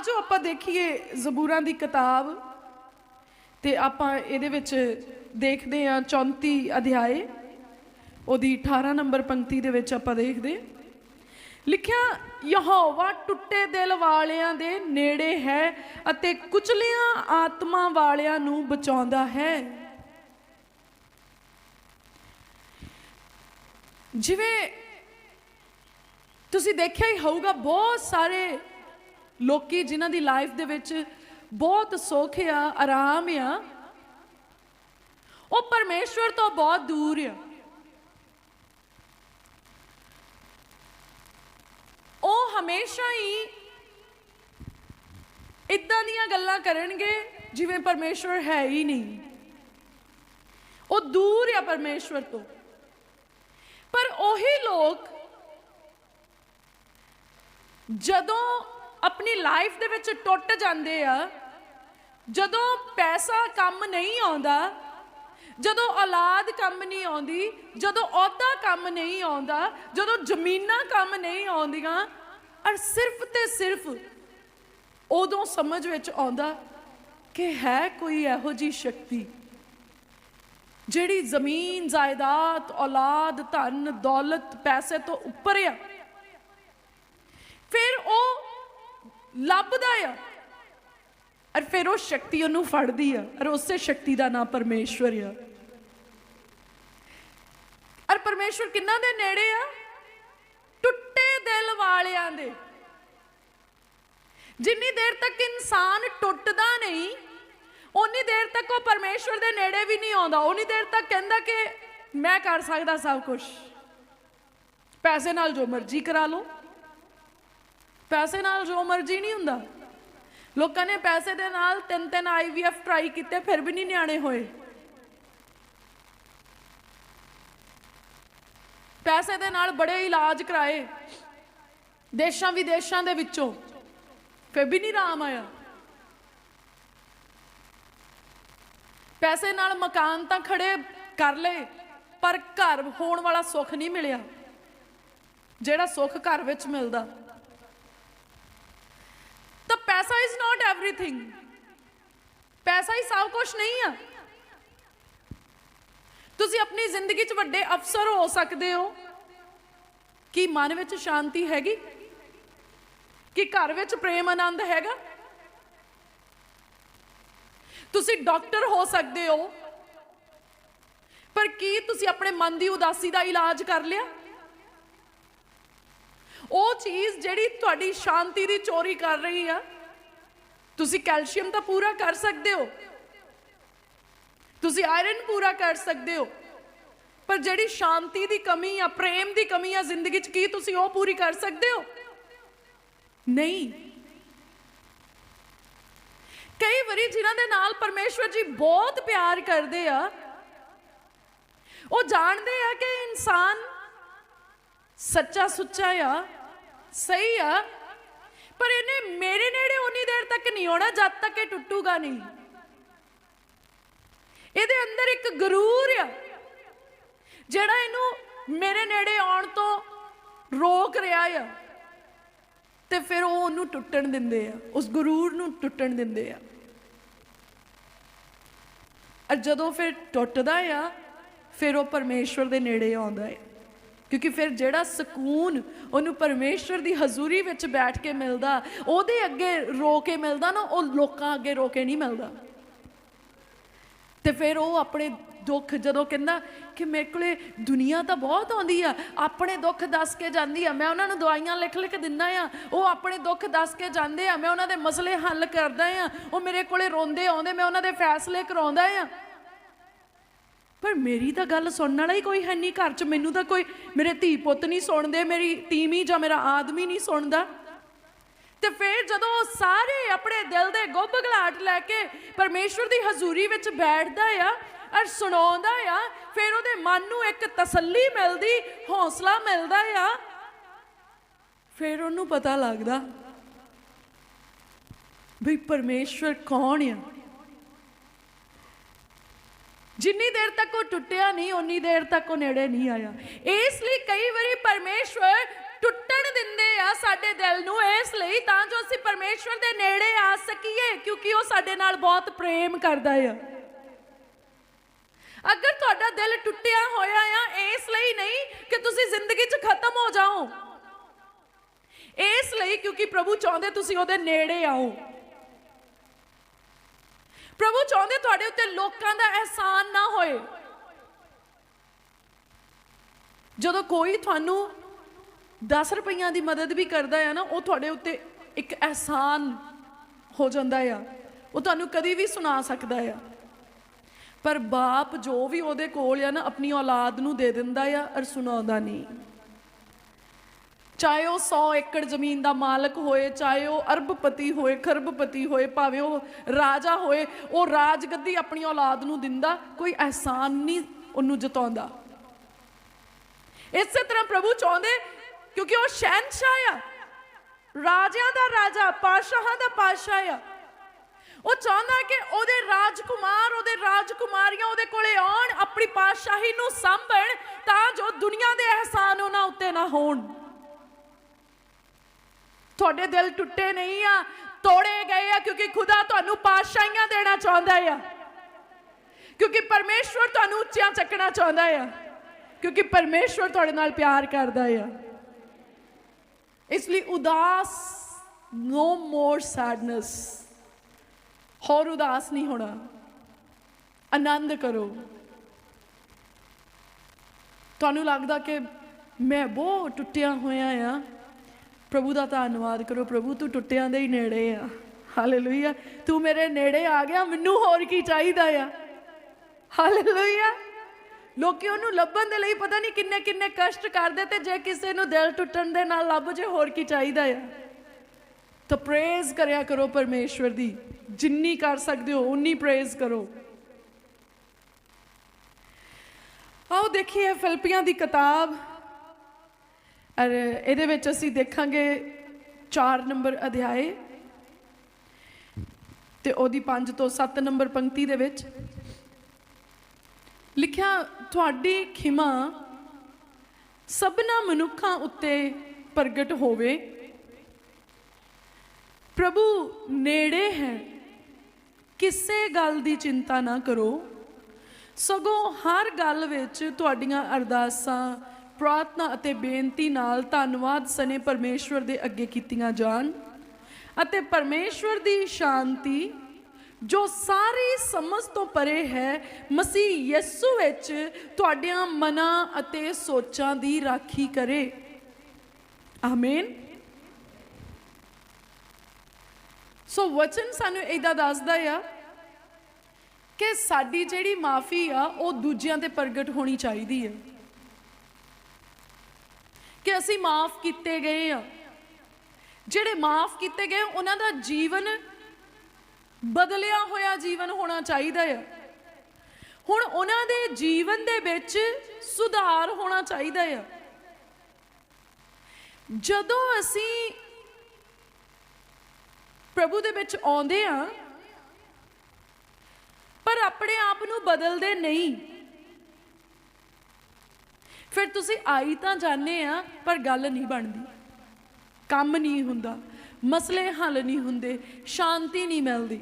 ਆਜੋ ਆਪਾਂ ਦੇਖੀਏ ਜ਼ਬੂਰਾਂ ਦੀ ਕਿਤਾਬ ਤੇ ਆਪਾਂ ਇਹਦੇ ਵਿੱਚ ਦੇਖਦੇ ਹਾਂ 34 ਅਧਿਆਏ, ਉਹਦੀ 18 ਨੰਬਰ ਪੰਕਤੀ ਦੇ ਵਿੱਚ ਆਪਾਂ ਦੇਖਦੇ ਲਿਖਿਆ, ਯਹੋਵਾ ਟੁੱਟੇ ਦਿਲ ਵਾਲਿਆਂ ਦੇ ਨੇੜੇ ਹੈ ਅਤੇ ਕੁਚਲੀਆਂ ਆਤਮਾ ਵਾਲਿਆਂ ਨੂੰ ਬਚਾਉਂਦਾ ਹੈ। ਜਿਵੇਂ ਤੁਸੀਂ ਦੇਖਿਆ ਹੀ ਹੋਊਗਾ, ਬਹੁਤ ਸਾਰੇ ਲੋਕੀ ਜਿਨ੍ਹਾਂ ਦੀ ਲਾਈਫ ਦੇ ਵਿੱਚ ਬਹੁਤ ਸੁੱਖ ਆ, ਆਰਾਮ ਆ, ਉਹ ਪਰਮੇਸ਼ਵਰ ਤੋਂ ਬਹੁਤ ਦੂਰ ਆ। ਉਹ ਹਮੇਸ਼ਾ ਹੀ ਇਦਾਂ ਦੀਆਂ ਗੱਲਾਂ ਕਰਨਗੇ ਜਿਵੇਂ ਪਰਮੇਸ਼ਵਰ ਹੈ ਹੀ ਨਹੀਂ। ਉਹ ਦੂਰ ਆ ਪਰਮੇਸ਼ਵਰ ਤੋਂ। ਪਰ ਉਹੀ ਲੋਕ ਜਦੋਂ ਆਪਣੀ ਲਾਈਫ ਦੇ ਵਿੱਚ ਟੁੱਟ ਜਾਂਦੇ ਆ। ਜਦੋਂ ਪੈਸਾ ਕੰਮ ਨਹੀਂ ਆਉਂਦਾ, ਜਦੋਂ ਔਲਾਦ ਕੰਮ ਨਹੀਂ ਆਉਂਦੀ, ਜਦੋਂ ਅਹੁਦਾ ਕੰਮ ਨਹੀਂ ਆਉਂਦਾ, ਜਦੋਂ ਜ਼ਮੀਨਾਂ ਕੰਮ ਨਹੀਂ ਆਉਂਦੀਆਂ, ਔਰ ਸਿਰਫ ਤੇ ਸਿਰਫ ਉਦੋਂ ਸਮਝ ਵਿੱਚ ਆਉਂਦਾ ਕਿ ਹੈ ਕੋਈ ਇਹੋ ਜੀ ਸ਼ਕਤੀ ਜਿਹੜੀ ਜ਼ਮੀਨ, ਜਾਇਦਾਦ, ਔਲਾਦ, ਧਨ, ਦੌਲਤ, ਪੈਸੇ ਤੋਂ ਉੱਪਰ ਆ। ਫਿਰ ਉਹ ਲੱਭਦਾ ਆ। ਔਰ ਫਿਰ ਉਹ ਸ਼ਕਤੀ ਉਹਨੂੰ ਫੜਦੀ ਆ, ਔਰ ਉਸੇ ਸ਼ਕਤੀ ਦਾ ਨਾਮ ਪਰਮੇਸ਼ਵਰ ਆ। ਔਰ ਪਰਮੇਸ਼ਵਰ ਕਿੰਨਾ ਦੇ ਨੇੜੇ ਆ? ਟੁੱਟੇ ਦਿਲ ਵਾਲਿਆਂ ਦੇ। ਜਿੰਨੀ ਦੇਰ ਤੱਕ ਇਨਸਾਨ ਟੁੱਟਦਾ ਨਹੀਂ ਉਨੀ ਦੇਰ ਤੱਕ ਉਹ ਪਰਮੇਸ਼ਵਰ ਦੇ ਨੇੜੇ ਵੀ ਨਹੀਂ ਆਉਂਦਾ। ਉਨੀ ਦੇਰ ਤੱਕ ਕਹਿੰਦਾ ਕਿ ਮੈਂ ਕਰ ਸਕਦਾ ਸਭ ਕੁਝ ਪੈਸੇ ਨਾਲ ਜੋ ਮਰਜ਼ੀ ਕਰਾ ਲਓ। ਪੈਸੇ ਨਾਲ ਜੋ ਮਰਜ਼ੀ ਨਹੀਂ ਹੁੰਦਾ। ਲੋਕਾਂ ਨੇ ਪੈਸੇ ਦੇ ਨਾਲ ਤਿੰਨ ਤਿੰਨ ਆਈਵੀਐਫ ਟਰਾਈ ਕੀਤੇ, ਫਿਰ ਵੀ ਨਹੀਂ ਨਿਆਣੇ ਹੋਏ। ਪੈਸੇ ਦੇ ਨਾਲ ਬੜੇ ਇਲਾਜ ਕਰਾਏ। ਦੇਸ਼ਾਂ ਵਿਦੇਸ਼ਾਂ ਦੇ ਵਿੱਚੋਂ। ਫਿਰ ਵੀ ਨਹੀਂ ਰਾਮ ਆਇਆ। ਪੈਸੇ ਨਾਲ ਮਕਾਨ ਤਾਂ ਖੜੇ ਕਰ ਲਏ, ਪਰ ਘਰ ਹੋਣ ਵਾਲਾ ਸੁੱਖ ਨਹੀਂ ਮਿਲਿਆ। ਜਿਹੜਾ ਸੁੱਖ ਘਰ ਵਿੱਚ ਮਿਲਦਾ। ਤਾਂ ਪੈਸਾ ਇਜ਼ ਨਾਟ ਐਵਰੀਥਿੰਗ ਪੈਸਾ ਹੀ ਸਭ ਕੁਝ ਨਹੀਂ ਆ। ਤੁਸੀਂ ਆਪਣੀ ਜ਼ਿੰਦਗੀ 'ਚ ਵੱਡੇ ਅਫਸਰ ਹੋ ਸਕਦੇ ਹੋ। ਕੀ ਮਨ ਵਿੱਚ ਸ਼ਾਂਤੀ ਹੈਗੀ? ਕਿ ਘਰ ਵਿੱਚ ਪ੍ਰੇਮ ਆਨੰਦ ਹੈਗਾ? ਤੁਸੀਂ ਡਾਕਟਰ ਹੋ ਸਕਦੇ ਹੋ। ਪਰ ਕੀ ਤੁਸੀਂ ਆਪਣੇ ਮਨ ਦੀ ਉਦਾਸੀ ਦਾ ਇਲਾਜ ਕਰ ਲਿਆ? ਉਹ ਚੀਜ਼ ਜਿਹੜੀ ਤੁਹਾਡੀ ਸ਼ਾਂਤੀ ਦੀ ਚੋਰੀ ਕਰ ਰਹੀ ਆ। ਤੁਸੀਂ ਕੈਲਸ਼ੀਅਮ ਤਾਂ ਪੂਰਾ ਕਰ ਸਕਦੇ ਹੋ। ਤੁਸੀਂ ਆਇਰਨ ਪੂਰਾ ਕਰ ਸਕਦੇ ਹੋ। ਪਰ ਜਿਹੜੀ ਸ਼ਾਂਤੀ ਦੀ ਕਮੀ ਆ, ਪ੍ਰੇਮ ਦੀ ਕਮੀ ਆ ਜ਼ਿੰਦਗੀ 'ਚ, ਕੀ ਤੁਸੀਂ ਉਹ ਪੂਰੀ ਕਰ ਸਕਦੇ ਹੋ? ਨਹੀਂ। ਕਈ ਵਾਰੀ ਜਿਨ੍ਹਾਂ ਦੇ ਨਾਲ ਪਰਮੇਸ਼ਵਰ ਜੀ ਬਹੁਤ ਪਿਆਰ ਕਰਦੇ ਆ, ਉਹ ਜਾਣਦੇ ਆ ਕਿ ਇਨਸਾਨ ਸੱਚਾ ਸੁੱਚਾ ਆ, ਸਹੀ ਆ। ਪਰ ਇਹਨੇ ਮੇਰੇ ਨੇੜੇ ਉਨੀ ਦੇਰ ਤੱਕ ਨਹੀਂ ਆਉਣਾ, ਜਦ ਤੱਕ ਇਹ ਟੁੱਟੂਗਾ ਨਹੀਂ। ਇਹਦੇ ਅੰਦਰ ਇੱਕ ਗਰੂਰ ਆ, ਜਿਹੜਾ ਇਹਨੂੰ ਮੇਰੇ ਨੇੜੇ ਆਉਣ ਤੋਂ ਰੋਕ ਰਿਹਾ ਆ। ਤੇ ਫਿਰ ਉਹ ਉਹਨੂੰ ਟੁੱਟਣ ਦਿੰਦੇ ਆ, ਉਸ ਗਰੂਰ ਨੂੰ ਟੁੱਟਣ ਦਿੰਦੇ ਆ। ਅਰ ਜਦੋਂ ਫਿਰ ਟੁੱਟਦਾ ਆ, ਫਿਰ ਉਹ ਪਰਮੇਸ਼ਵਰ ਦੇ ਨੇੜੇ ਆਉਂਦਾ ਹੈ ਕਿਉਂਕਿ ਫਿਰ ਜਿਹੜਾ ਸਕੂਨ ਉਹਨੂੰ ਪਰਮੇਸ਼ਵਰ ਦੀ ਹਜ਼ੂਰੀ ਵਿੱਚ ਬੈਠ ਕੇ ਮਿਲਦਾ, ਉਹਦੇ ਅੱਗੇ ਰੋ ਕੇ ਮਿਲਦਾ ਨਾ, ਉਹ ਲੋਕਾਂ ਅੱਗੇ ਰੋ ਕੇ ਨਹੀਂ ਮਿਲਦਾ। ਤੇ ਫਿਰ ਉਹ ਆਪਣੇ ਦੁੱਖ ਜਦੋਂ ਕਹਿੰਦਾ ਕਿ ਮੇਰੇ ਕੋਲੇ ਦੁਨੀਆ ਤਾਂ ਬਹੁਤ ਆਉਂਦੀ ਆ, ਆਪਣੇ ਦੁੱਖ ਦੱਸ ਕੇ ਜਾਂਦੀ ਆ, ਮੈਂ ਉਹਨਾਂ ਨੂੰ ਦਵਾਈਆਂ ਲਿਖ ਲਿਖ ਦਿੰਦਾ ਆ, ਉਹ ਆਪਣੇ ਦੁੱਖ ਦੱਸ ਕੇ ਜਾਂਦੇ ਆ, ਮੈਂ ਉਹਨਾਂ ਦੇ ਮਸਲੇ ਹੱਲ ਕਰਦਾ ਆ, ਉਹ ਮੇਰੇ ਕੋਲੇ ਰੋਂਦੇ ਆਉਂਦੇ, ਮੈਂ ਉਹਨਾਂ ਦੇ ਫੈਸਲੇ ਕਰਾਉਂਦਾ ਆ। ਪਰ ਮੇਰੀ ਤਾਂ ਗੱਲ ਸੁਣਨ ਵਾਲਾ ਹੀ ਕੋਈ ਹੈ ਨਹੀਂ ਘਰ 'ਚ। ਮੈਨੂੰ ਤਾਂ ਕੋਈ ਮੇਰੇ ਧੀ ਪੁੱਤ ਨਹੀਂ ਸੁਣਦੇ, ਮੇਰੀ ਤੀਵੀਂ ਜਾਂ ਮੇਰਾ ਆਦਮੀ ਨਹੀਂ ਸੁਣਦਾ। ਤੇ ਫਿਰ ਜਦੋਂ ਉਹ ਸਾਰੇ ਆਪਣੇ ਦਿਲ ਦੇ ਗੁੱਬ ਗਲਾਟ ਲੈ ਕੇ ਪਰਮੇਸ਼ਵਰ ਦੀ ਹਜ਼ੂਰੀ ਵਿੱਚ ਬੈਠਦਾ ਆ ਔਰ ਸੁਣਾਉਂਦਾ ਆ, ਫਿਰ ਉਹਦੇ ਮਨ ਨੂੰ ਇੱਕ ਤਸੱਲੀ ਮਿਲਦੀ, ਹੌਸਲਾ ਮਿਲਦਾ ਆ। ਫਿਰ ਉਹਨੂੰ ਪਤਾ ਲੱਗਦਾ ਵੀ ਪਰਮੇਸ਼ਵਰ ਕੌਣ ਆ। ਜਿੰਨੀ ਦੇਰ ਤੱਕ ਉਹ ਟੁੱਟਿਆ ਨਹੀਂ ਉਨੀ ਦੇਰ ਤੱਕ ਉਹ ਨੇੜੇ ਨਹੀਂ ਆਇਆ। ਇਸ ਲਈ ਕਈ ਵਾਰੀ ਪਰਮੇਸ਼ਵਰ ਟੁੱਟਣ ਦਿੰਦੇ ਆ ਸਾਡੇ ਦਿਲ ਨੂੰ। ਇਸ ਲਈ ਤਾਂ ਜੋ ਅਸੀਂ ਪਰਮੇਸ਼ਵਰ ਦੇ ਨੇੜੇ ਆ ਸਕੀਏ, ਕਿਉਂਕਿ ਉਹ ਸਾਡੇ ਨਾਲ ਬਹੁਤ ਪ੍ਰੇਮ ਕਰਦਾ ਆ। ਅਗਰ ਤੁਹਾਡਾ ਦਿਲ ਟੁੱਟਿਆ ਹੋਇਆ ਆ, ਇਸ ਲਈ ਨਹੀਂ ਕਿ ਤੁਸੀਂ ਜ਼ਿੰਦਗੀ 'ਚ ਖਤਮ ਹੋ ਜਾਓ। ਇਸ ਲਈ ਕਿਉਂਕਿ ਪ੍ਰਭੂ ਚਾਹੁੰਦੇ ਤੁਸੀਂ ਉਹਦੇ ਨੇੜੇ ਆਓ। ਪ੍ਰਭੂ ਚਾਹੁੰਦੇ ਤੁਹਾਡੇ ਉੱਤੇ ਲੋਕਾਂ ਦਾ ਅਹਿਸਾਨ ਨਾ ਹੋਏ। ਜਦੋਂ ਕੋਈ ਤੁਹਾਨੂੰ 10 ਰੁਪਈਆਂ ਦੀ ਮਦਦ ਵੀ ਕਰਦਾ ਆ ਨਾ, ਉਹ ਤੁਹਾਡੇ ਉੱਤੇ ਇੱਕ ਅਹਿਸਾਨ ਹੋ ਜਾਂਦਾ ਆ। ਉਹ ਤੁਹਾਨੂੰ ਕਦੀ ਵੀ ਸੁਣਾ ਸਕਦਾ ਆ। ਪਰ ਬਾਪ ਜੋ ਵੀ ਉਹਦੇ ਕੋਲ ਆ ਨਾ, ਆਪਣੀ ਔਲਾਦ ਨੂੰ ਦੇ ਦਿੰਦਾ ਆ ਔਰ ਸੁਣਾਉਂਦਾ ਨਹੀਂ। ਚਾਹੇ ਉਹ 100 ਏਕੜ ਜ਼ਮੀਨ ਦਾ ਮਾਲਕ ਹੋਏ, ਚਾਹੇ ਉਹ ਅਰਬਪਤੀ ਹੋਏ, ਖਰਬਪਤੀ ਹੋਏ, ਭਾਵੇਂ ਉਹ ਰਾਜਾ ਹੋਏ, ਉਹ ਰਾਜਗੱਦੀ ਆਪਣੀ ਔਲਾਦ ਨੂੰ ਦਿੰਦਾ, ਕੋਈ ਅਹਿਸਾਨ ਨਹੀਂ ਉਹਨੂੰ ਜਤਾਉਂਦਾ। ਇਸੇ ਤਰ੍ਹਾਂ ਪ੍ਰਭੂ ਚਾਹੁੰਦੇ, ਕਿਉਂਕਿ ਉਹ ਸ਼ਹਿਨशाह ਆ। ਰਾਜਿਆਂ ਦਾ ਰਾਜਾ ਪਾਸ਼ਾਹਾਂ ਦਾ ਪਾਸ਼ਾ ਆ। ਉਹ ਚਾਹੁੰਦਾ ਕਿ ਉਹਦੇ ਰਾਜਕੁਮਾਰ, ਉਹਦੇ ਰਾਜਕੁਮਾਰੀਆਂ ਉਹਦੇ ਕੋਲੇ ਆਉਣ, ਆਪਣੀ ਪਾਤਸ਼ਾਹੀ ਨੂੰ ਸੰਭਣ, ਤਾਂ ਜੋ ਦੁਨੀਆ ਦੇ ਅਹਿਸਾਨ ਉਹਨਾਂ ਉੱਤੇ ਨਾ ਹੋਣ। ਤੁਹਾਡੇ ਦਿਲ ਟੁੱਟੇ ਨਹੀਂ ਆ, ਤੋੜੇ ਗਏ ਆ, ਕਿਉਂਕਿ ਖੁਦਾ ਤੁਹਾਨੂੰ ਪਾਤਸ਼ਾਹੀਆਂ ਦੇਣਾ ਚਾਹੁੰਦਾ ਆ। ਕਿਉਂਕਿ ਪਰਮੇਸ਼ਵਰ ਤੁਹਾਨੂੰ ਉੱਚੀਆਂ ਚੱਕਣਾ ਚਾਹੁੰਦਾ ਆ। ਕਿਉਂਕਿ ਪਰਮੇਸ਼ਵਰ ਤੁਹਾਡੇ ਨਾਲ ਪਿਆਰ ਕਰਦਾ ਆ। ਇਸ ਲਈ ਉਦਾਸ ਨੋ ਮੋਰ ਸੈਡਨੈਸ ਹੋਰ ਉਦਾਸ ਨਹੀਂ ਹੋਣਾ। ਆਨੰਦ ਕਰੋ। ਤੁਹਾਨੂੰ ਲੱਗਦਾ ਕਿ ਮੈਂ ਬਹੁਤ ਟੁੱਟਿਆ ਹੋਇਆ ਆ। ਪ੍ਰਭੂ ਦਾ ਧੰਨਵਾਦ ਕਰੋ, ਪ੍ਰਭੂ ਤੂੰ ਟੁੱਟਿਆਂ ਦੇ ਹੀ ਨੇੜੇ ਆ। ਹਾਲੇਲੂਇਆ ਤੂੰ ਮੇਰੇ ਨੇੜੇ ਆ ਗਿਆ, ਮੈਨੂੰ ਹੋਰ ਕੀ ਚਾਹੀਦਾ ਆ? ਹਾਲੇਲੂਇਆ ਲੋਕੀ ਉਹਨੂੰ ਲੱਭਣ ਦੇ ਲਈ ਪਤਾ ਨਹੀਂ ਕਿੰਨੇ ਕਿੰਨੇ ਕਸ਼ਟ ਕਰਦੇ ਤੇ ਜੇ ਕਿਸੇ ਨੂੰ ਦਿਲ ਟੁੱਟਣ ਦੇ ਨਾਲ ਲੱਭ ਜੇ, ਹੋਰ ਕੀ ਚਾਹੀਦਾ ਆ? ਤਾਂ ਪ੍ਰੇਜ਼ ਕਰਿਆ ਕਰੋ ਪਰਮੇਸ਼ਵਰ ਦੀ। ਜਿੰਨੀ ਕਰ ਸਕਦੇ ਹੋ, ਉਨੀ ਪ੍ਰੇਜ਼ ਕਰੋ। ਆਓ ਦੇਖੀਏ ਫਿਲਪੀਆਂ ਦੀ ਕਿਤਾਬ। ਔਰ ਇਹਦੇ ਵਿੱਚ ਅਸੀਂ ਦੇਖਾਂਗੇ 4 ਨੰਬਰ ਅਧਿਆਏ ਤੇ ਉਹਦੀ 5 ਤੋਂ 7 ਨੰਬਰ ਪੰਕਤੀ ਦੇ ਵਿੱਚ ਲਿਖਿਆ, ਤੁਹਾਡੀ ਖਿਮਾ ਸਭਨਾ ਮਨੁੱਖਾਂ ਉੱਤੇ ਪ੍ਰਗਟ ਹੋਵੇ। ਪ੍ਰਭੂ ਨੇੜੇ ਹੈ, ਕਿਸੇ ਗੱਲ ਦੀ ਚਿੰਤਾ ਨਾ ਕਰੋ। ਸਗੋਂ ਹਰ ਗੱਲ ਵਿੱਚ ਤੁਹਾਡੀਆਂ ਅਰਦਾਸਾਂ ਪ੍ਰਾਰਥਨਾ ਅਤੇ ਬੇਨਤੀ ਨਾਲ ਧੰਨਵਾਦ ਸਨੇ ਪਰਮੇਸ਼ਵਰ ਦੇ ਅੱਗੇ ਕੀਤੀਆਂ ਜਾਣ ਅਤੇ ਪਰਮੇਸ਼ਵਰ ਦੀ ਸ਼ਾਂਤੀ, ਜੋ ਸਾਰੀ ਸਮਝ ਤੋਂ ਪਰੇ ਹੈ, ਮਸੀਹ ਯਿਸੂ ਵਿੱਚ ਤੁਹਾਡੀਆਂ ਮਨਾਂ ਅਤੇ ਸੋਚਾਂ ਦੀ ਰਾਖੀ ਕਰੇ। ਆਮੀਨ। ਸੋ ਵਚਨ ਸਾਨੂੰ ਇਦਾਂ ਦੱਸਦਾ ਆ ਕਿ ਸਾਡੀ ਜਿਹੜੀ ਮਾਫੀ ਆ, ਉਹ ਦੂਜਿਆਂ ਤੇ ਪ੍ਰਗਟ ਹੋਣੀ ਚਾਹੀਦੀ ਹੈ ਕਿ ਅਸੀਂ ਮਾਫ ਕੀਤੇ ਗਏ ਆ। ਜਿਹੜੇ ਮਾਫ ਕੀਤੇ ਗਏ, ਉਹਨਾਂ ਦਾ ਜੀਵਨ ਬਦਲਿਆ ਹੋਇਆ ਜੀਵਨ ਹੋਣਾ ਚਾਹੀਦਾ ਹੈ ਹੁਣ ਉਹਨਾਂ ਦੇ ਜੀਵਨ ਦੇ ਵਿੱਚ ਸੁਧਾਰ ਹੋਣਾ ਚਾਹੀਦਾ ਹੈ ਜਦੋਂ ਅਸੀਂ ਪ੍ਰਭੂ ਦੇ ਵਿੱਚ ਆਉਂਦੇ ਆ, ਪਰ ਆਪਣੇ ਆਪ ਨੂੰ ਬਦਲਦੇ ਨਹੀਂ। ਫਿਰ ਤੁਸੀਂ ਆਈ ਤਾਂ ਜਾਣੇ ਆ, ਪਰ ਗੱਲ ਨਹੀਂ ਬਣਦੀ। ਕੰਮ ਨਹੀਂ ਹੁੰਦਾ, ਮਸਲੇ ਹੱਲ ਨਹੀਂ ਹੁੰਦੇ, ਸ਼ਾਂਤੀ ਨਹੀਂ ਮਿਲਦੀ।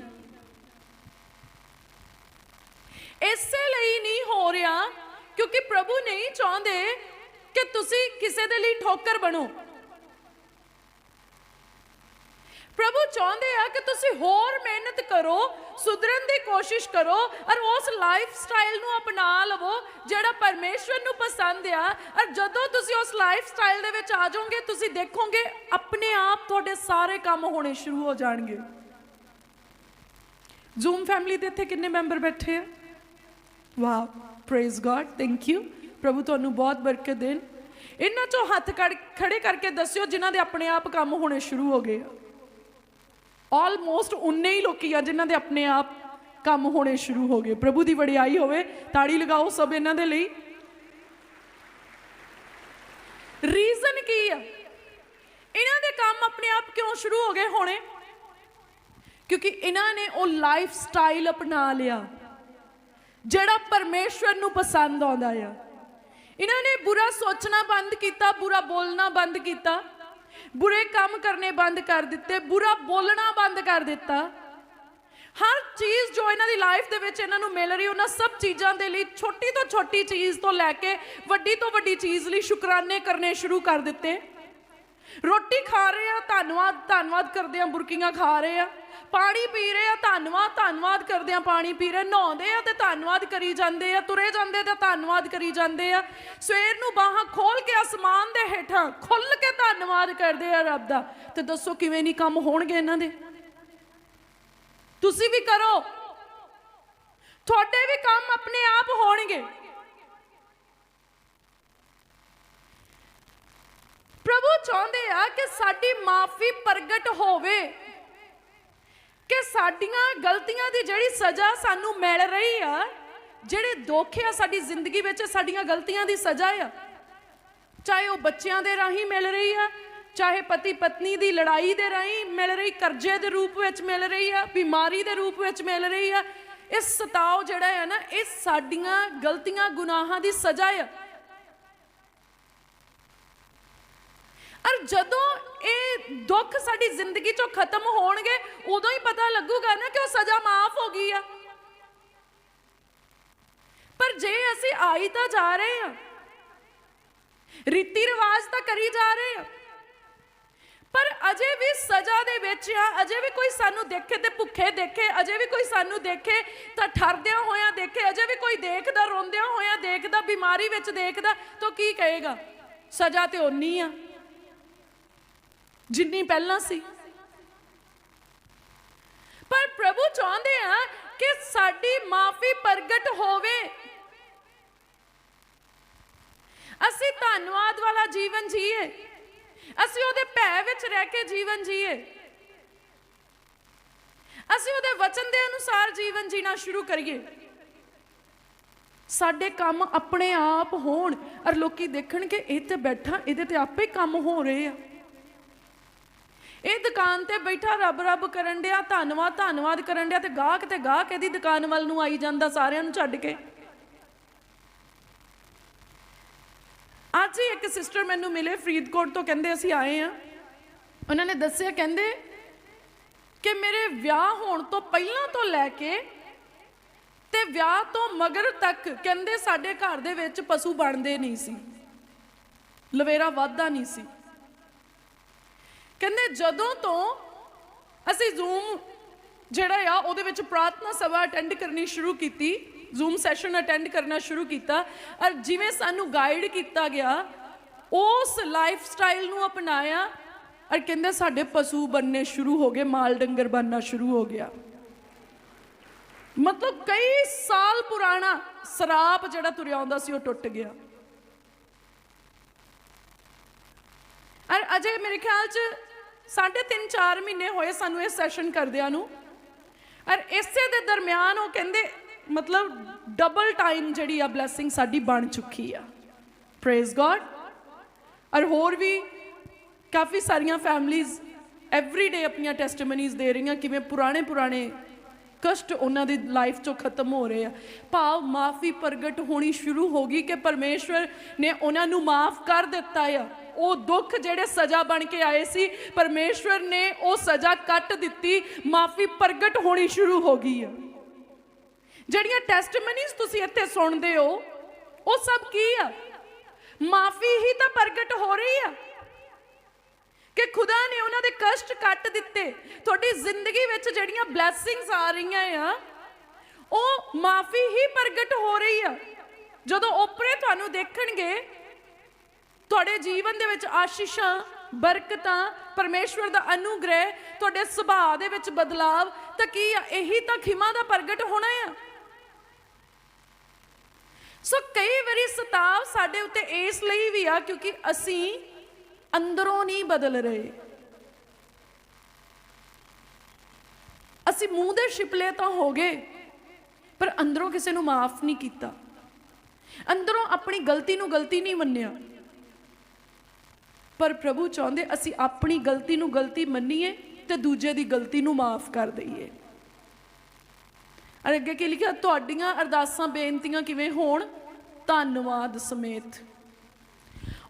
ਇਸੇ ਲਈ ਨਹੀਂ ਹੋ ਰਿਹਾ, ਕਿਉਂਕਿ ਪ੍ਰਭੂ ਨਹੀਂ ਚਾਹੁੰਦੇ ਕਿ ਤੁਸੀਂ ਕਿਸੇ ਦੇ ਲਈ ਠੋਕਰ ਬਣੋ। ਪ੍ਰਭੂ ਚਾਹੁੰਦੇ ਆ ਕਿ ਤੁਸੀਂ ਹੋਰ ਮਿਹਨਤ ਕਰੋ, ਸੁਧਰਨ ਦੀ ਕੋਸ਼ਿਸ਼ ਕਰੋ ਔਰ ਉਸ ਲਾਈਫ ਸਟਾਈਲ ਨੂੰ ਅਪਣਾ ਲਵੋ ਜਿਹੜਾ ਪਰਮੇਸ਼ਵਰ ਨੂੰ ਪਸੰਦ ਆ। ਔਰ ਜਦੋਂ ਤੁਸੀਂ ਉਸ ਲਾਈਫ ਸਟਾਈਲ ਦੇ ਵਿੱਚ ਆ ਜਾਓਗੇ, ਤੁਸੀਂ ਦੇਖੋਗੇ ਆਪਣੇ ਆਪ ਤੁਹਾਡੇ ਸਾਰੇ ਕੰਮ ਹੋਣੇ ਸ਼ੁਰੂ ਹੋ ਜਾਣਗੇ। ਜ਼ੂਮ ਫੈਮਿਲੀ ਦੇ ਇੱਥੇ ਕਿੰਨੇ ਮੈਂਬਰ ਬੈਠੇ ਆ? ਵਾਹ ਪ੍ਰੇਜ਼ ਗॉड ਥੈਂਕ ਯੂ ਪ੍ਰਭੂ ਤੁਹਾਨੂੰ ਬਹੁਤ ਬਰਕਤ ਦੇਣ। ਇਹਨਾਂ ਚੋਂ ਹੱਥ ਕੱਢ- ਖੜੇ ਕਰਕੇ ਦੱਸਿਓ ਜਿਨ੍ਹਾਂ ਦੇ ਆਪਣੇ ਆਪ ਕੰਮ ਹੋਣੇ ਸ਼ੁਰੂ ਹੋ ਗਏ ਆ। ਆਲਮੋਸਟ ਉਨੇ ਹੀ ਲੋਕੀ ਆ ਜਿਨ੍ਹਾਂ ਦੇ ਆਪਣੇ ਆਪ ਕੰਮ ਹੋਣੇ ਸ਼ੁਰੂ ਹੋ ਗਏ। ਪ੍ਰਭੂ ਦੀ ਵਡਿਆਈ ਹੋਵੇ, ਤਾੜੀ ਲਗਾਓ ਸਭ ਇਹਨਾਂ ਦੇ ਲਈ। ਰੀਜ਼ਨ ਕੀ ਆ? ਇਹਨਾਂ ਦੇ ਕੰਮ ਆਪਣੇ ਆਪ ਕਿਉਂ ਸ਼ੁਰੂ ਹੋ ਗਏ ਹੋਣੇ? ਕਿਉਂਕਿ ਇਹਨਾਂ ਨੇ ਉਹ ਲਾਈਫ ਸਟਾਈਲ ਅਪਣਾ ਲਿਆ, ਜਿਹੜਾ ਪਰਮੇਸ਼ਵਰ ਨੂੰ ਪਸੰਦ ਆਉਂਦਾ ਆ। ਇਹਨਾਂ ਨੇ ਬੁਰਾ ਸੋਚਣਾ ਬੰਦ ਕੀਤਾ, ਬੁਰਾ ਬੋਲਣਾ ਬੰਦ ਕੀਤਾ। ਬੁਰੇ ਕੰਮ ਕਰਨੇ ਬੰਦ ਕਰ ਦਿੱਤੇ, ਬੁਰਾ ਬੋਲਣਾ ਬੰਦ ਕਰ ਦਿੱਤਾ। ਹਰ ਚੀਜ਼ ਜੋ ਇਹਨਾਂ ਦੀ ਲਾਈਫ ਦੇ ਵਿੱਚ ਇਹਨਾਂ ਨੂੰ ਮਿਲ ਰਹੀ, ਉਹਨਾਂ ਸਭ ਚੀਜ਼ਾਂ ਦੇ ਲਈ ਛੋਟੀ ਤੋਂ ਛੋਟੀ ਚੀਜ਼ ਤੋਂ ਲੈ ਕੇ ਵੱਡੀ ਤੋਂ ਵੱਡੀ ਚੀਜ਼ ਲਈ ਸ਼ੁਕਰਾਨੇ ਕਰਨੇ ਸ਼ੁਰੂ ਕਰ ਦਿੱਤੇ। ਰੋਟੀ ਖਾ ਰਹੇ ਆ, ਧੰਨਵਾਦ ਧੰਨਵਾਦ ਕਰਦੇ ਆ, ਬੁਰਕੀਆਂ ਖਾ ਰਹੇ ਆ। ਪਾਣੀ ਪੀ ਰਹੇ ਆ, ਧੰਨਵਾਦ ਧੰਨਵਾਦ ਕਰਦੇ ਆ ਪਾਣੀ ਪੀ ਰਹੇ। ਨਹਾਉਂਦੇ ਆ ਤੇ ਧੰਨਵਾਦ ਕਰੀ ਜਾਂਦੇ ਆ, ਤੁਰੇ ਜਾਂਦੇ ਤੇ ਧੰਨਵਾਦ ਕਰੀ ਜਾਂਦੇ ਆ। ਸਵੇਰ ਨੂੰ ਬਾਹਾਂ ਖੋਲ ਕੇ ਅਸਮਾਨ ਦੇ ਹੇਠਾਂ ਖੁੱਲ ਕੇ ਧੰਨਵਾਦ ਕਰਦੇ ਆ ਰੱਬ ਦਾ। ਤੇ ਦੱਸੋ ਕਿਵੇਂ ਨਹੀਂ ਕੰਮ ਹੋਣਗੇ ਇਹਨਾਂ ਦੇ? ਤੁਸੀਂ ਵੀ ਕਰੋ। ਤੁਹਾਡੇ ਵੀ ਕੰਮ ਆਪਣੇ ਆਪ ਹੋਣਗੇ। ਪ੍ਰਭੂ ਚਾਹੁੰਦੇ ਆ ਕਿ ਸਾਡੀ ਮਾਫੀ ਪ੍ਰਗਟ ਹੋਵੇ। ਕਿ ਸਾਡੀਆਂ ਗਲਤੀਆਂ ਦੀ ਜਿਹੜੀ ਸਜ਼ਾ ਸਾਨੂੰ ਮਿਲ ਰਹੀ ਆ, ਜਿਹੜੇ ਦੁੱਖ ਆ ਸਾਡੀ ਜ਼ਿੰਦਗੀ ਵਿੱਚ, ਸਾਡੀਆਂ ਗਲਤੀਆਂ ਦੀ ਸਜ਼ਾ ਆ। ਚਾਹੇ ਉਹ ਬੱਚਿਆਂ ਦੇ ਰਾਹੀਂ ਮਿਲ ਰਹੀ ਆ, ਚਾਹੇ ਪਤੀ ਪਤਨੀ ਦੀ ਲੜਾਈ ਦੇ ਰਾਹੀਂ ਮਿਲ ਰਹੀ, ਕਰਜ਼ੇ ਦੇ ਰੂਪ ਵਿੱਚ ਮਿਲ ਰਹੀ ਆ, ਬਿਮਾਰੀ ਦੇ ਰੂਪ ਵਿੱਚ ਮਿਲ ਰਹੀ ਆ, ਇਹ ਸਤਾਓ ਜਿਹੜਾ ਹੈ ਨਾ, ਇਹ ਸਾਡੀਆਂ ਗਲਤੀਆਂ, ਗੁਨਾਹਾਂ ਦੀ ਸਜ਼ਾ ਆ। ਔਰ ਜਦੋਂ ਇਹ ਦੁੱਖ ਸਾਡੀ ਜ਼ਿੰਦਗੀ ਚੋਂ ਖਤਮ ਹੋਣਗੇ, ਉਦੋਂ ਹੀ ਪਤਾ ਲੱਗੂਗਾ ਨਾ ਕਿ ਉਹ ਸਜ਼ਾ ਮਾਫ ਹੋ ਗਈ ਆ। ਪਰ ਜੇ ਅਸੀਂ ਆਈ ਤਾਂ ਜਾ ਰਹੇ ਹਾਂ, ਰੀਤੀ ਰਿਵਾਜ ਤਾਂ ਕਰੀ ਜਾ ਰਹੇ ਹਾਂ, ਪਰ ਅਜੇ ਵੀ ਸਜ਼ਾ ਦੇ ਵਿੱਚ ਆ, ਅਜੇ ਵੀ ਕੋਈ ਸਾਨੂੰ ਦੇਖੇ ਤੇ ਭੁੱਖੇ ਦੇਖੇ, ਅਜੇ ਵੀ ਕੋਈ ਸਾਨੂੰ ਦੇਖੇ ਤਾਂ ਠਰਦਿਆਂ ਹੋਇਆਂ ਦੇਖੇ, ਅਜੇ ਵੀ ਕੋਈ ਦੇਖਦਾ, ਰੋਂਦਿਆਂ ਹੋਇਆਂ ਦੇਖਦਾ, ਬਿਮਾਰੀ ਵਿੱਚ ਦੇਖਦਾ, ਤਾਂ ਕੀ ਕਹੇਗਾ? ਸਜ਼ਾ ਤੇ ਉਨੀ ਆ। ਜਿੰਨੀ ਪਹਿਲਾਂ ਸੀ। ਪਰ ਪ੍ਰਭੂ ਚਾਹੁੰਦੇ ਆ ਕਿ ਸਾਡੀ ਮਾਫੀ ਪ੍ਰਗਟ ਹੋਵੇ। ਅਸੀਂ ਧੰਨਵਾਦ ਵਾਲਾ ਜੀਵਨ ਜੀਏ। ਅਸੀਂ ਉਹਦੇ ਭੈ ਵਿੱਚ ਰਹਿ ਕੇ ਜੀਵਨ ਜੀਏ। ਅਸੀਂ ਉਹਦੇ ਵਚਨ ਦੇ ਅਨੁਸਾਰ ਜੀਵਨ ਜੀਣਾ ਸ਼ੁਰੂ ਕਰੀਏ। ਸਾਡੇ ਕੰਮ ਆਪਣੇ ਆਪ ਹੋਣ। ਔਰ ਲੋਕੀ ਦੇਖਣ ਕਿ ਇਹ ਤੇ ਬੈਠਾ, ਇਹਦੇ ਤੇ ਆਪੇ ਕੰਮ ਹੋ ਰਹੇ ਆ। ਇਹ ਦੁਕਾਨ ਤੇ ਬੈਠਾ ਰੱਬ ਰੱਬ ਕਰਨ ਡਿਆ, ਧੰਨਵਾਦ ਧੰਨਵਾਦ ਕਰਨ ਡਿਆ ਤੇ ਗਾਹਕ ਤੇ ਗਾਹਕ ਇਹਦੀ ਦੁਕਾਨ ਵੱਲ ਨੂੰ ਆਈ ਜਾਂਦਾ ਸਾਰਿਆਂ ਨੂੰ ਛੱਡ ਕੇ। ਅੱਜ ਹੀ ਇੱਕ ਸਿਸਟਰ ਮੈਨੂੰ ਮਿਲੇ ਫਰੀਦਕੋਟ ਤੋਂ, ਕਹਿੰਦੇ ਅਸੀਂ ਆਏ ਆ ਉਹਨਾਂ ਨੇ ਦੱਸਿਆ, ਕਹਿੰਦੇ ਕਿ ਮੇਰੇ ਵਿਆਹ ਹੋਣ ਤੋਂ ਪਹਿਲਾਂ ਤੋਂ ਲੈ ਕੇ ਤੇ ਵਿਆਹ ਤੋਂ ਮਗਰ ਤੱਕ ਕਹਿੰਦੇ ਸਾਡੇ ਘਰ ਦੇ ਵਿੱਚ ਪਸ਼ੂ ਬਣਦੇ ਨਹੀਂ ਸੀ। ਲਵੇਰਾ ਵਾਧਾ ਨਹੀਂ ਸੀ। ਕਹਿੰਦੇ ਜਦੋਂ ਤੋਂ ਅਸੀਂ ਜ਼ੂਮ ਜਿਹੜਾ ਆ, ਉਹਦੇ ਵਿੱਚ ਪ੍ਰਾਰਥਨਾ ਸਭਾ ਅਟੈਂਡ ਕਰਨੀ ਸ਼ੁਰੂ ਕੀਤੀ ਜ਼ੂਮ ਸੈਸ਼ਨ ਅਟੈਂਡ ਕਰਨਾ ਸ਼ੁਰੂ ਕੀਤਾ, ਔਰ ਜਿਵੇਂ ਸਾਨੂੰ ਗਾਈਡ ਕੀਤਾ ਗਿਆ, ਉਸ ਲਾਈਫ ਸਟਾਈਲ ਨੂੰ ਅਪਣਾਇਆ, ਔਰ ਕਹਿੰਦੇ ਸਾਡੇ ਪਸ਼ੂ ਬੰਨੇ ਸ਼ੁਰੂ ਹੋ ਗਏ, ਮਾਲ ਡੰਗਰ ਬੰਨਣਾ ਸ਼ੁਰੂ ਹੋ ਗਿਆ। ਮਤਲਬ ਕਈ ਸਾਲ ਪੁਰਾਣਾ ਸਰਾਪ ਜਿਹੜਾ ਤੁਰਿਆ ਆਉਂਦਾ ਸੀ, ਉਹ ਟੁੱਟ ਗਿਆ। ਔਰ ਅਜੇ ਮੇਰੇ ਖਿਆਲ 'ਚ ਸਾਢੇ 3-4 ਮਹੀਨੇ ਹੋਏ ਸਾਨੂੰ ਇਹ ਸੈਸ਼ਨ ਕਰਦਿਆਂ ਨੂੰ। ਔਰ ਇਸੇ ਦੇ ਦਰਮਿਆਨ ਉਹ ਕਹਿੰਦੇ, ਮਤਲਬ ਡਬਲ ਟਾਈਮ ਜਿਹੜੀ ਆ ਬਲੇਸਿੰਗ ਸਾਡੀ ਬਣ ਚੁੱਕੀ ਆ। ਪ੍ਰੇਜ਼ ਗੋਡ ਔਰ ਹੋਰ ਵੀ ਕਾਫੀ ਸਾਰੀਆਂ ਫੈਮਲੀਜ਼ ਐਵਰੀ ਡੇ ਆਪਣੀਆਂ ਟੈਸਟੀਮਨੀਜ਼ ਦੇ ਰਹੀਆਂ, ਕਿਵੇਂ ਪੁਰਾਣੇ ਪੁਰਾਣੇ ਕਸ਼ਟ ਉਹਨਾਂ ਦੀ ਲਾਈਫ ਚੋਂ ਖਤਮ ਹੋ ਰਹੇ ਆ। ਭਾਵ ਮਾਫੀ ਪ੍ਰਗਟ ਹੋਣੀ ਸ਼ੁਰੂ ਹੋ ਗਈ ਕਿ ਪਰਮੇਸ਼ਵਰ ਨੇ ਉਹਨਾਂ ਨੂੰ ਮਾਫ ਕਰ ਦਿੱਤਾ ਆ। ਉਹ ਦੁੱਖ ਜਿਹੜੇ ਸਜ਼ਾ ਬਣ ਕੇ ਆਏ ਸੀ, ਪਰਮੇਸ਼ਵਰ ਨੇ ਉਹ ਸਜ਼ਾ ਕੱਟ ਦਿੱਤੀ, ਮਾਫੀ ਪ੍ਰਗਟ ਹੋਣੀ ਸ਼ੁਰੂ ਹੋ ਗਈ ਆ। ਜਿਹੜੀਆਂ ਟੈਸਟੀਮਨੀਜ਼ ਤੁਸੀਂ ਇੱਥੇ ਸੁਣਦੇ ਹੋ, ਉਹ ਸਭ ਕੀ ਆ? ਮਾਫੀ ਹੀ ਤਾਂ ਪ੍ਰਗਟ ਹੋ ਰਹੀ ਆ। ਕਿ ਖੁਦਾ ਨੇ ਉਹਨਾਂ ਦੇ ਕਸ਼ਟ ਕੱਟ ਦਿੱਤੇ, ਤੁਹਾਡੀ ਜ਼ਿੰਦਗੀ ਵਿੱਚ ਜਿਹੜੀਆਂ ਬਲੇਸਿੰਗਸ ਆ ਰਹੀਆਂ ਆ, ਉਹ ਮਾਫੀ ਹੀ ਪ੍ਰਗਟ ਹੋ ਰਹੀ ਆ। ਜਦੋਂ ਓਪਰੇ ਤੁਹਾਨੂੰ ਦੇਖਣਗੇ ਤੁਹਾਡੇ ਜੀਵਨ ਦੇ ਵਿੱਚ ਆਸ਼ੀਸ਼ਾਂ, ਬਰਕਤਾਂ, ਪਰਮੇਸ਼ਵਰ ਦਾ ਅਨੁਗ੍ਰਹਿ, ਤੁਹਾਡੇ ਸੁਭਾਅ ਦੇ ਵਿੱਚ ਬਦਲਾਵ, ਤਾਂ ਕੀ ਆ ਇਹੀ ਤਾਂ ਖਿਮਾ ਦਾ ਪ੍ਰਗਟ ਹੋਣਾ ਆ? ਸੋ ਕਈ ਵਾਰੀ ਸਤਾਵ ਸਾਡੇ ਉੱਤੇ ਇਸ ਲਈ ਵੀ ਆ, ਕਿਉਂਕਿ ਅਸੀਂ ਅੰਦਰੋਂ ਨਹੀਂ ਬਦਲ ਰਹੇ। ਅਸੀਂ ਮੂੰਹ ਦੇ ਛਿਪਲੇ ਤਾਂ ਹੋ ਗਏ, ਪਰ ਅੰਦਰੋਂ ਕਿਸੇ ਨੂੰ ਮਾਫ ਨਹੀਂ ਕੀਤਾ। ਅੰਦਰੋਂ ਆਪਣੀ ਗਲਤੀ ਨੂੰ ਗਲਤੀ ਨਹੀਂ ਮੰਨਿਆ। ਪਰ ਪ੍ਰਭੂ ਚਾਹੁੰਦੇ ਅਸੀਂ ਆਪਣੀ ਗਲਤੀ ਨੂੰ ਗਲਤੀ ਮੰਨੀਏ ਤੇ ਦੂਜੇ ਦੀ ਗਲਤੀ ਨੂੰ ਮਾਫ ਕਰ ਦਈਏ। ਅਰ ਅੱਗੇ ਕੀ ਲਿਖਿਆ? ਤੁਹਾਡੀਆਂ ਅਰਦਾਸਾਂ ਬੇਨਤੀਆਂ ਕਿਵੇਂ ਹੋਣ? ਧੰਨਵਾਦ ਸਮੇਤ।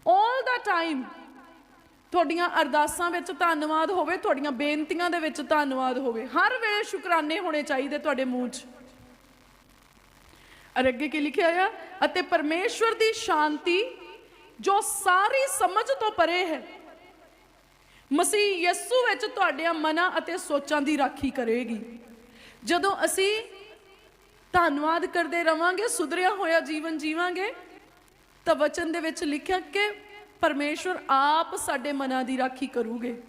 All ਦਾ ਟਾਈਮ ਤੁਹਾਡੀਆਂ ਅਰਦਾਸਾਂ ਵਿੱਚ ਧੰਨਵਾਦ ਹੋਵੇ, ਤੁਹਾਡੀਆਂ ਬੇਨਤੀਆਂ ਦੇ ਵਿੱਚ ਧੰਨਵਾਦ ਹੋਵੇ। ਹਰ ਵੇਲੇ ਸ਼ੁਕਰਾਨੇ ਹੋਣੇ ਚਾਹੀਦੇ ਤੁਹਾਡੇ ਮੂੰਹ 'ਚ। ਔਰ ਅੱਗੇ ਕੀ ਲਿਖਿਆ ਆ? ਅਤੇ ਪਰਮੇਸ਼ਵਰ ਦੀ ਸ਼ਾਂਤੀ ਜੋ ਸਾਰੀ ਸਮਝ ਤੋਂ ਪਰੇ ਹੈ। ਮਸੀਹ ਯਿਸੂ ਵਿੱਚ ਤੁਹਾਡੇ ਮਨਾਂ ਅਤੇ ਸੋਚਾਂ ਦੀ ਰਾਖੀ ਕਰੇਗੀ। ਜਦੋਂ ਅਸੀਂ ਧੰਨਵਾਦ ਕਰਦੇ ਰਵਾਂਗੇ, ਸੁਧਰਿਆ ਹੋਇਆ ਜੀਵਨ ਜੀਵਾਂਗੇ, ਤਾਂ ਵਚਨ ਦੇ ਵਿੱਚ ਲਿਖਿਆ ਕਿ ਪਰਮੇਸ਼ਵਰ ਆਪ ਸਾਡੇ ਮਨਾਂ ਦੀ ਰਾਖੀ ਕਰੂਗੇ।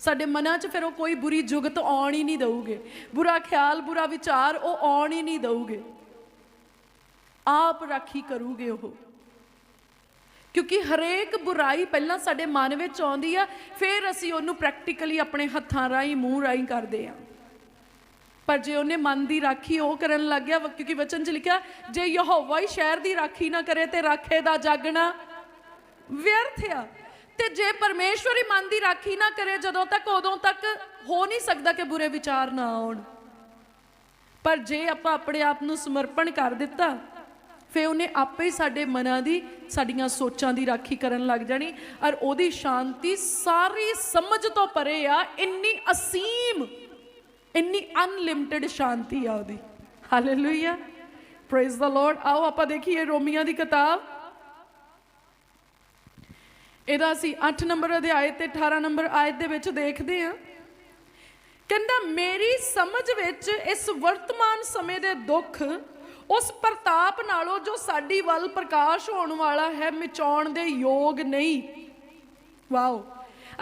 ਸਾਡੇ ਮਨਾਂ 'ਚ ਫਿਰ ਉਹ ਕੋਈ ਬੁਰੀ ਜੁਗਤ ਆਉਣ ਹੀ ਨਹੀਂ ਦਊਗੇ। ਬੁਰਾ ਖਿਆਲ, ਬੁਰਾ ਵਿਚਾਰ ਉਹ ਆਉਣ ਹੀ ਨਹੀਂ ਦਊਗੇ। ਆਪ ਰਾਖੀ ਕਰੂਗੇ ਉਹ। ਕਿਉਂਕਿ ਹਰੇਕ ਬੁਰਾਈ ਪਹਿਲਾਂ ਸਾਡੇ ਮਨ ਵਿੱਚ ਆਉਂਦੀ ਆ, ਫਿਰ ਅਸੀਂ ਉਹਨੂੰ ਪ੍ਰੈਕਟੀਕਲੀ ਆਪਣੇ ਹੱਥਾਂ ਰਾਹੀਂ, ਮੂੰਹ ਰਾਹੀਂ ਕਰਦੇ ਆ। ਪਰ ਜੇ ਉਹਨੇ ਮਨ ਦੀ ਰਾਖੀ ਉਹ ਕਰਨ ਲੱਗ ਗਿਆ, ਕਿਉਂਕਿ ਵਚਨ 'ਚ ਲਿਖਿਆ, ਜੇ ਯਹੋਵਾ ਹੀ ਸ਼ਹਿਰ ਦੀ ਰਾਖੀ ਨਾ ਕਰੇ ਤੇ ਰਾਖੇ ਦਾ ਜਾਗਣਾ ਵਿਅਰਥ ਆ। ਤੇ ਜੇ ਪਰਮੇਸ਼ਵਰ ਹੀ ਮਨ ਦੀ ਰਾਖੀ ਨਾ ਕਰੇ, ਜਦੋਂ ਤੱਕ ਉਦੋਂ ਤੱਕ ਹੋ ਨਹੀਂ ਸਕਦਾ ਕਿ ਬੁਰੇ ਵਿਚਾਰ ਨਾ ਆਉਣ। ਪਰ ਜੇ ਆਪਾਂ ਆਪਣੇ ਆਪ ਨੂੰ ਸਮਰਪਣ ਕਰ ਦਿੱਤਾ ਫੇ ਉਹਨੇ ਆਪੇ ਹੀ ਸਾਡੇ ਮਨਾਂ ਦੀ, ਸਾਡੀਆਂ ਸੋਚਾਂ ਦੀ ਰਾਖੀ ਕਰਨ ਲੱਗ ਜਾਣੀ। ਔਰ ਉਹਦੀ ਸ਼ਾਂਤੀ ਸਾਰੀ ਸਮਝ ਤੋਂ ਪਰੇ ਆ, ਇੰਨੀ ਅਸੀਮ, ਇੰਨੀ ਅਨਲਿਮਿਟਿਡ ਸ਼ਾਂਤੀ ਆ ਉਹਦੀ। ਹਾਲੇਲੂਇਆ ਪ੍ਰੇਜ਼ ਦਾ ਲਾਰਡ ਆਓ ਆਪਾਂ ਦੇਖੀਏ ਰੋਮੀਆਂ ਦੀ ਕਿਤਾਬ। ਇਹਦਾ ਅਸੀਂ 8 ਨੰਬਰ ਅਧਿਆਇ ਤੇ 18 ਨੰਬਰ ਆਇਤ ਦੇ ਵਿੱਚ ਦੇਖਦੇ ਹਾਂ। ਕਹਿੰਦਾ, ਮੇਰੀ ਸਮਝ ਵਿੱਚ ਇਸ ਵਰਤਮਾਨ ਸਮੇਂ ਦੇ ਦੁੱਖ ਉਸ ਪ੍ਰਤਾਪ ਨਾਲੋਂ ਜੋ ਸਾਡੀ ਵੱਲ ਪ੍ਰਕਾਸ਼ ਹੋਣ ਵਾਲਾ ਹੈ, ਮਿਚਾਉਣ ਦੇ ਯੋਗ ਨਹੀਂ। ਵਾਓ।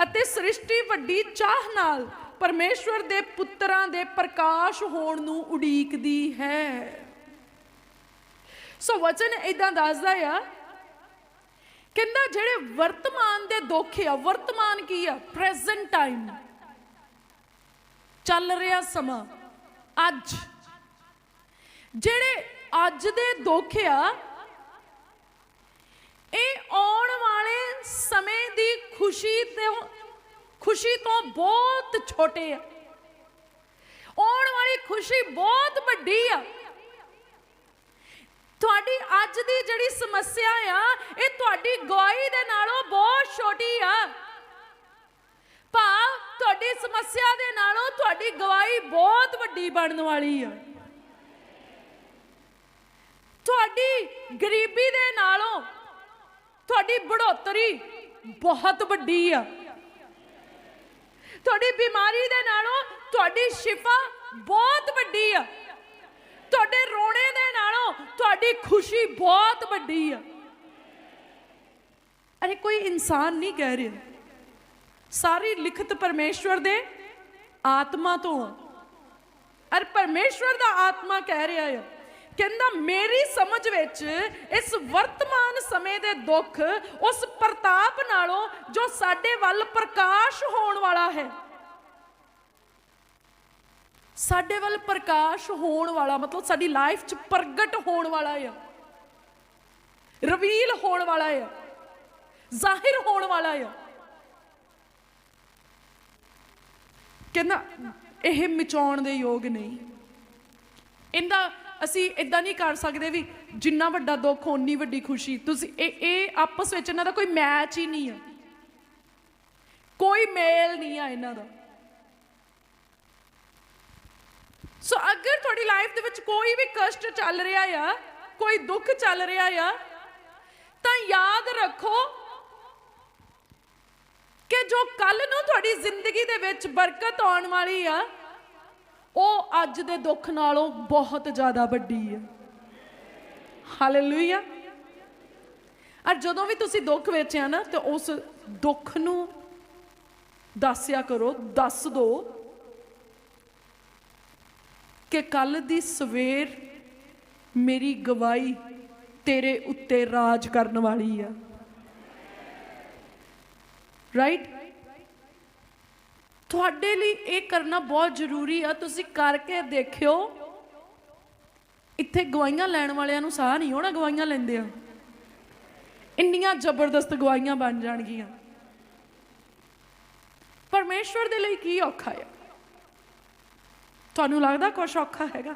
ਅਤੇ ਸ੍ਰਿਸ਼ਟੀ ਵੱਡੀ ਚਾਹ ਨਾਲ ਪਰਮੇਸ਼ਵਰ ਦੇ ਪੁੱਤਰਾਂ ਦੇ ਪ੍ਰਕਾਸ਼ ਹੋਣ ਨੂੰ ਉਡੀਕਦੀ ਹੈ। ਸੋ ਵਚਨ ਇਦਾਂ ਦੱਸਦਾ ਆ, ਕਹਿੰਦਾ ਜਿਹੜੇ ਵਰਤਮਾਨ ਦੇ ਦੁੱਖ ਆ, ਵਰਤਮਾਨ ਕੀ ਆ? ਪ੍ਰੈਜ਼ੈਂਟ ਟਾਈਮ ਚੱਲ ਰਿਹਾ ਸਮਾਂ। ਅੱਜ। ਜਿਹੜੇ ਅੱਜ ਦੇ ਦੁੱਖ ਆ, ਇਹ ਆਉਣ ਵਾਲੇ ਸਮੇਂ ਦੀ ਖੁਸ਼ੀ ਤੇ ਖੁਸ਼ੀ ਤੋਂ ਬਹੁਤ ਛੋਟੇ ਆ। ਆਉਣ ਵਾਲੀ ਖੁਸ਼ੀ ਬਹੁਤ ਵੱਡੀ ਆ। ਤੁਹਾਡੀ ਅੱਜ ਦੀ ਜਿਹੜੀ ਸਮੱਸਿਆ ਆ, ਇਹ ਤੁਹਾਡੀ ਗਵਾਹੀ ਦੇ ਨਾਲੋਂ ਬਹੁਤ ਛੋਟੀ ਆ। ਭਾਵ ਤੁਹਾਡੀ ਸਮੱਸਿਆ ਦੇ ਨਾਲੋਂ ਤੁਹਾਡੀ ਗਵਾਹੀ ਬਹੁਤ ਵੱਡੀ ਬਣਨ ਵਾਲੀ ਆ। ਤੁਹਾਡੀ ਗਰੀਬੀ ਦੇ ਨਾਲੋਂ ਤੁਹਾਡੀ ਬੜੋਤਰੀ ਬਹੁਤ ਵੱਡੀ ਆ। ਤੁਹਾਡੀ ਬਿਮਾਰੀ ਦੇ ਨਾਲੋਂ ਤੁਹਾਡੀ ਸ਼ਿਫਾ ਬਹੁਤ ਵੱਡੀ ਆ। ਤੁਹਾਡੇ ਰੋਣੇ ਦੇ ਨਾਲੋਂ ਤੁਹਾਡੀ ਖੁਸ਼ੀ ਬਹੁਤ ਵੱਡੀ ਆ। ਅਰੇ ਕੋਈ ਇਨਸਾਨ ਨਹੀਂ ਕਹਿ ਰਿਹਾ। ਸਾਰੀ ਲਿਖਤ ਪਰਮੇਸ਼ਵਰ ਦੇ ਆਤਮਾ ਤੋਂ ਆ। ਅਰ ਪਰਮੇਸ਼ਵਰ ਦਾ ਆਤਮਾ ਕਹਿ ਰਿਹਾ ਹੈ ਕਹਿੰਦਾ ਮੇਰੀ ਸਮਝ ਵਿੱਚ ਇਸ ਵਰਤਮਾਨ ਸਮੇਂ ਦੇ ਦੁੱਖ ਉਸ ਪ੍ਰਤਾਪ ਨਾਲੋਂ ਜੋ ਸਾਡੇ ਵੱਲ ਪ੍ਰਕਾਸ਼ ਹੋਣ ਵਾਲਾ ਹੈ। ਸਾਡੇ ਵੱਲ ਪ੍ਰਕਾਸ਼ ਹੋਣ ਵਾਲਾ, ਮਤਲਬ ਸਾਡੀ ਲਾਈਫ 'ਚ ਪ੍ਰਗਟ ਹੋਣ ਵਾਲਾ ਆ। ਰਵੀਲ ਹੋਣ ਵਾਲਾ ਆ। ਜ਼ਾਹਿਰ ਹੋਣ ਵਾਲਾ ਆ। ਕਹਿੰਦਾ ਇਹ ਮਿਚਾਉਣ ਦੇ ਯੋਗ ਨਹੀਂ। ਇਹਦਾ ਅਸੀਂ ਇਦਾਂ ਨਹੀਂ ਕਰ ਸਕਦੇ ਵੀ ਜਿੰਨਾ ਵੱਡਾ ਦੁੱਖ, ਓਨੀ ਵੱਡੀ ਖੁਸ਼ੀ। ਤੁਸੀਂ ਇਹ ਇਹ ਆਪਸ ਵਿੱਚ ਇਹਨਾਂ ਦਾ ਕੋਈ ਮੈਚ ਹੀ ਨਹੀਂ ਆ। ਕੋਈ ਮੇਲ ਨਹੀਂ ਆ ਇਹਨਾਂ ਦਾ। ਸੋ ਅਗਰ ਤੁਹਾਡੀ ਲਾਈਫ ਦੇ ਵਿੱਚ ਕੋਈ ਵੀ ਕਸ਼ਟ ਚੱਲ ਰਿਹਾ ਆ, ਕੋਈ ਦੁੱਖ ਚੱਲ ਰਿਹਾ ਆ, ਤਾਂ ਯਾਦ ਰੱਖੋ ਕਿ ਜੋ ਕੱਲ ਨੂੰ ਤੁਹਾਡੀ ਜ਼ਿੰਦਗੀ ਦੇ ਵਿੱਚ ਬਰਕਤ ਆਉਣ ਵਾਲੀ ਆ ਉਹ ਅੱਜ ਦੇ ਦੁੱਖ ਨਾਲੋਂ ਬਹੁਤ ਜ਼ਿਆਦਾ ਵੱਡੀ ਹੈ। ਹਾਲੇਲੂਇਆ ਅਰ ਜਦੋਂ ਵੀ ਤੁਸੀਂ ਦੁੱਖ ਵਿੱਚ ਆ ਨਾ, ਤੇ ਉਸ ਦੁੱਖ ਨੂੰ ਦੱਸਿਆ ਕਰੋ, ਦੱਸ ਦੋ ਕਿ ਕੱਲ ਦੀ ਸਵੇਰ ਮੇਰੀ ਗਵਾਹੀ ਤੇਰੇ ਉੱਤੇ ਰਾਜ ਕਰਨ ਵਾਲੀ ਆ। ਰਾਈਟ ਤੁਹਾਡੇ ਲਈ ਇਹ ਕਰਨਾ ਬਹੁਤ ਜ਼ਰੂਰੀ ਆ, ਤੁਸੀਂ ਕਰਕੇ ਦੇਖਿਓ। ਇੱਥੇ ਗਵਾਈਆਂ ਲੈਣ ਵਾਲਿਆਂ ਨੂੰ ਸਾਹ ਨਹੀਂ ਹੋਣਾ ਗਵਾਈਆਂ ਲੈਂਦੇ ਆ। ਇੰਨੀਆਂ ਜ਼ਬਰਦਸਤ ਗਵਾਈਆਂ ਬਣ ਜਾਣਗੀਆਂ। ਪਰਮੇਸ਼ਵਰ ਦੇ ਲਈ ਕੀ ਔਖਾ ਹੈ ਤੁਹਾਨੂੰ ਲੱਗਦਾ ਕੁਛ ਔਖਾ ਹੈਗਾ?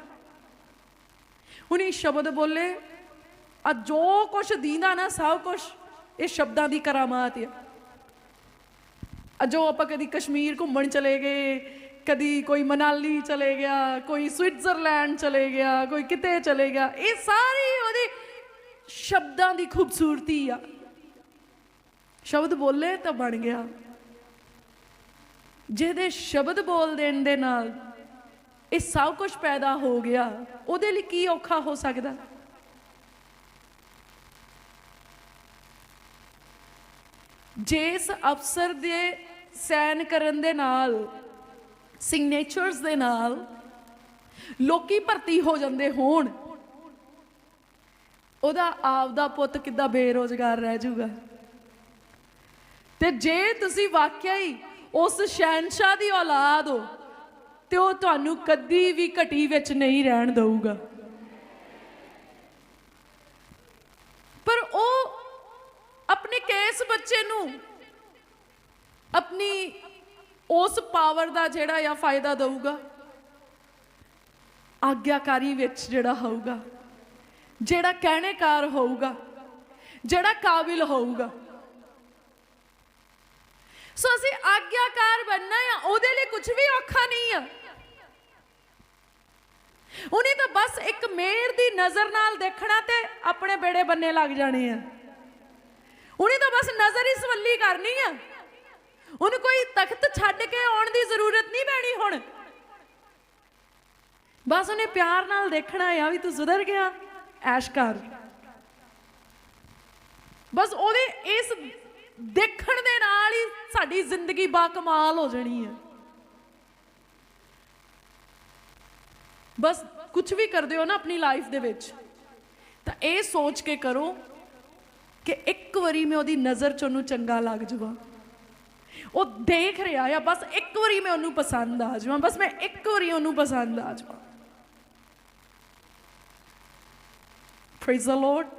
ਹੁਣ ਇਹ ਸ਼ਬਦ ਬੋਲੇ, ਆ ਜੋ ਕੁਛ ਦੀਂਦਾ ਨਾ ਸਭ ਕੁਛ ਇਹ ਸ਼ਬਦਾਂ ਦੀ ਕਰਾਮਾਤ ਆ। ਜੋ ਆਪਾਂ ਕਦੀ ਕਸ਼ਮੀਰ ਘੁੰਮਣ ਚਲੇ ਗਏ, ਕਦੀ ਕੋਈ ਮਨਾਲੀ ਚਲੇ ਗਿਆ, ਕੋਈ ਸਵਿਟਜ਼ਰਲੈਂਡ ਚਲੇ ਗਿਆ, ਕੋਈ ਕਿਤੇ ਚਲੇ ਗਿਆ, ਇਹ ਸਾਰੀ ਉਹਦੀ ਸ਼ਬਦਾਂ ਦੀ ਖੂਬਸੂਰਤੀ ਆ। ਸ਼ਬਦ ਬੋਲੇ ਤਾਂ ਬਣ ਗਿਆ। ਜਿਹਦੇ ਸ਼ਬਦ ਬੋਲ ਦੇਣ ਦੇ ਨਾਲ ਇਹ ਸਭ ਕੁਝ ਪੈਦਾ ਹੋ ਗਿਆ। ਉਹਦੇ ਲਈ ਕੀ ਔਖਾ ਹੋ ਸਕਦਾ? ਜਿਸ ਅਫਸਰ ਦੇ ਸਾਈਨ ਕਰਨ ਦੇ ਨਾਲ ਸਿਗਨੇਚਰਸ ਦੇ ਨਾਲ ਲੋਕੀ ਭਰਤੀ ਹੋ ਜਾਂਦੇ ਹੋਣ। ਉਹਦਾ ਆਪਦਾ ਪੁੱਤ ਕਿੱਦਾਂ ਬੇਰੋਜ਼ਗਾਰ ਰਹਿ ਜਾਊਗਾ? ਤੇ ਜੇ ਤੁਸੀਂ ਵਾਕਿਆ ਹੀ ਉਸ ਸ਼ਹਿਨशाह ਦੀ ਔਲਾਦ ਹੋ, ਤੇ ਉਹ ਤੁਹਾਨੂੰ ਕਦੀ ਵੀ ਘਟੀ ਵਿੱਚ ਨਹੀਂ ਰਹਿਣ ਦਊਗਾ। ਪਰ ਉਹ ਆਪਣੇ ਕੇਸ ਬੱਚੇ ਨੂੰ ਆਪਣੀ ਉਸ ਪਾਵਰ ਦਾ ਜਿਹੜਾ ਆ ਫਾਇਦਾ ਦਊਗਾ, ਆਗਿਆਕਾਰੀ ਵਿੱਚ ਜਿਹੜਾ ਹੋਊਗਾ, ਜਿਹੜਾ ਕਹਿਣੇਕਾਰ ਹੋਊਗਾ, ਜਿਹੜਾ ਕਾਬਿਲ ਹੋਊਗਾ। ਸੋ ਅਸੀਂ ਆਗਿਆਕਾਰ ਬਣਨਾ ਆ, ਉਹਦੇ ਲਈ ਕੁਝ ਵੀ ਔਖਾ ਨਹੀਂ ਆ। ਉਹਨੇ ਤਾਂ ਬਸ ਇੱਕ ਮੇਰ ਦੀ ਨਜ਼ਰ ਨਾਲ ਦੇਖਣਾ ਤੇ ਆਪਣੇ ਬੇੜੇ ਬੰਨੇ ਲੱਗ ਜਾਣੇ ਆ। ਉਹਨੇ ਤਾਂ ਬਸ ਨਜ਼ਰ ਹੀ ਸਵੱਲੀ ਕਰਨੀ ਆ। ਉਹਨੂੰ ਕੋਈ ਤਖਤ ਛੱਡ ਕੇ ਆਉਣ ਦੀ ਜ਼ਰੂਰਤ ਨਹੀਂ ਪੈਣੀ ਹੁਣ। ਬਸ ਉਹਨੇ ਪਿਆਰ ਨਾਲ ਦੇਖਣਾ ਆ ਵੀ ਤੂੰ ਸੁਧਰ ਗਿਆ, ਐਸ਼ ਕਰ। ਬਸ ਉਹਦੇ ਇਸ ਦੇਖਣ ਦੇ ਨਾਲ ਹੀ ਸਾਡੀ ਜ਼ਿੰਦਗੀ ਬਾ ਕਮਾਲ ਹੋ ਜਾਣੀ ਹੈ ਬਸ ਕੁਝ ਵੀ ਕਰਦੇ ਹੋ ਨਾ ਆਪਣੀ ਲਾਈਫ ਦੇ ਵਿੱਚ, ਤਾਂ ਇਹ ਸੋਚ ਕੇ ਕਰੋ ਕਿ ਇੱਕ ਵਾਰੀ ਮੈਂ ਉਹਦੀ ਨਜ਼ਰ ਚ ਉਹਨੂੰ ਚੰਗਾ ਲੱਗ ਜਾਵਾਂ ਉਹ ਦੇਖ ਰਿਹਾ ਆ, ਬਸ ਇੱਕ ਵਾਰੀ ਮੈਂ ਉਹਨੂੰ ਪਸੰਦ ਆ ਜਾਵਾਂ, ਬਸ ਮੈਂ ਇੱਕ ਵਾਰੀ ਉਹਨੂੰ ਪਸੰਦ ਆ ਜਾਵਾਂ। Praise the lord.